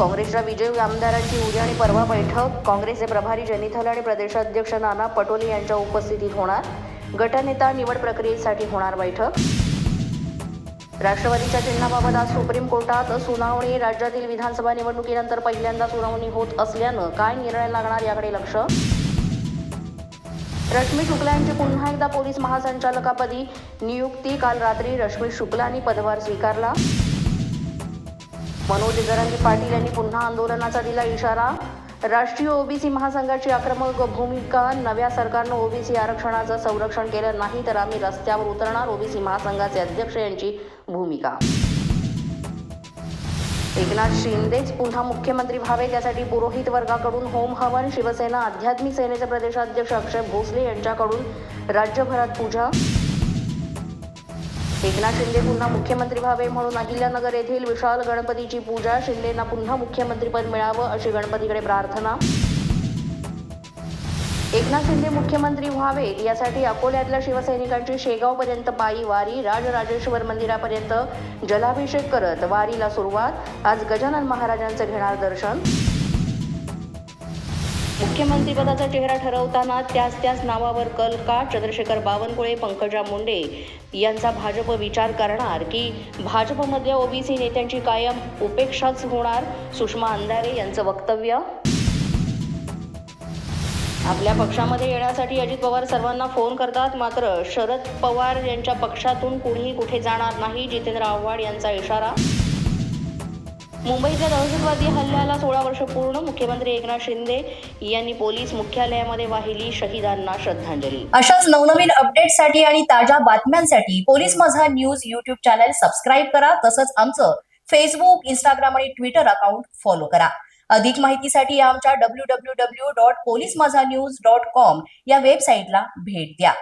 काँग्रेसच्या विजयी आमदारांची उद्या आणि परवा बैठक. काँग्रेसचे प्रभारी जनिथल आणि प्रदेशाध्यक्ष नाना पटोले यांच्या उपस्थितीत होणार. गटनेता निवड प्रक्रियेसाठी होणार बैठक. राष्ट्रवादीच्या चिन्हाबाबत आज सुप्रीम कोर्टात सुनावणी. राज्यातील विधानसभा निवडणुकीनंतर पहिल्यांदा सुनावणी होत असल्यानं काय निर्णय लागणार याकडे लक्ष? रश्मी शुक्ला यांची पुन्हा एकदा पोलीस महासंचालकापदी नियुक्ती. काल रात्री रश्मी शुक्लांनी पदभार स्वीकारला. मनोज जरांगे पाटील यांनी पुन्हा आंदोलनाचा दिला इशारा. राष्ट्रीय ओबीसी महासंघाची आक्रमक भूमिका नव्या सरकारनं ओबीसी आरक्षणाचं संरक्षण केलं नाही तर आम्ही रस्त्यावर उतरणार ओबीसी महासंघाचे अध्यक्ष यांची भूमिका. एकनाथ शिंदेच पुन्हा मुख्यमंत्री व्हावे त्यासाठी पुरोहित वर्गाकडून होम हवन शिवसेना आध्यात्मिक सेनेचे प्रदेशाध्यक्ष अक्षय भोसले यांच्याकडून राज्यभरात पूजा. एकनाथ शिंदे पुन्हा मुख्यमंत्री व्हावे म्हणून अहिल्यानगर येथील विशाल गणपतीची पूजा शिंदेंना पुन्हा मुख्यमंत्रीपद मिळावं अशी गणपतीकडे प्रार्थना. एकनाथ शिंदे मुख्यमंत्री व्हावेत यासाठी अकोल्यातल्या शिवसैनिकांची शेगावपर्यंत पायी वारी राजराजेश्वर मंदिरापर्यंत जलाभिषेक करत वारीला सुरुवात. आज गजानन महाराजांचं घेणार दर्शन. मुख्यमंत्रीपदाचा चेहरा ठरवताना त्याच त्याच नावावर कल का चंद्रशेखर बावनकुळे पंकजा मुंडे यांचा भाजप विचार करणार की भाजपमधल्या ओबीसी नेत्यांची कायम उपेक्षाच होणार? सुषमा अंधारे यांचं वक्तव्य? आपल्या पक्षामध्ये येण्यासाठी अजित पवार सर्वांना फोन करतात मात्र शरद पवार यांच्या पक्षातून कुणीही कुठे जाणार नाही जितेंद्र आव्हाड यांचा इशारा? मुंबईतल्या दहशतवादी हल्ल्याला सोळा वर्ष पूर्ण मुख्यमंत्री एकनाथ शिंदे यांनी पोलीस मुख्यालयामध्ये वाहिली शहीदांना श्रद्धांजली. अशाच नवनवीन अपडेटसाठी आणि ताज्या बातम्यांसाठी police Majha news YouTube channel subscribe करा तसंच आमचं फेसबुक इंस्टाग्राम आणि ट्विटर अकाउंट फॉलो करा. अधिक माहितीसाठी आमच्या W W W dot police Majha news dot com या वेबसाईटला भेट द्या.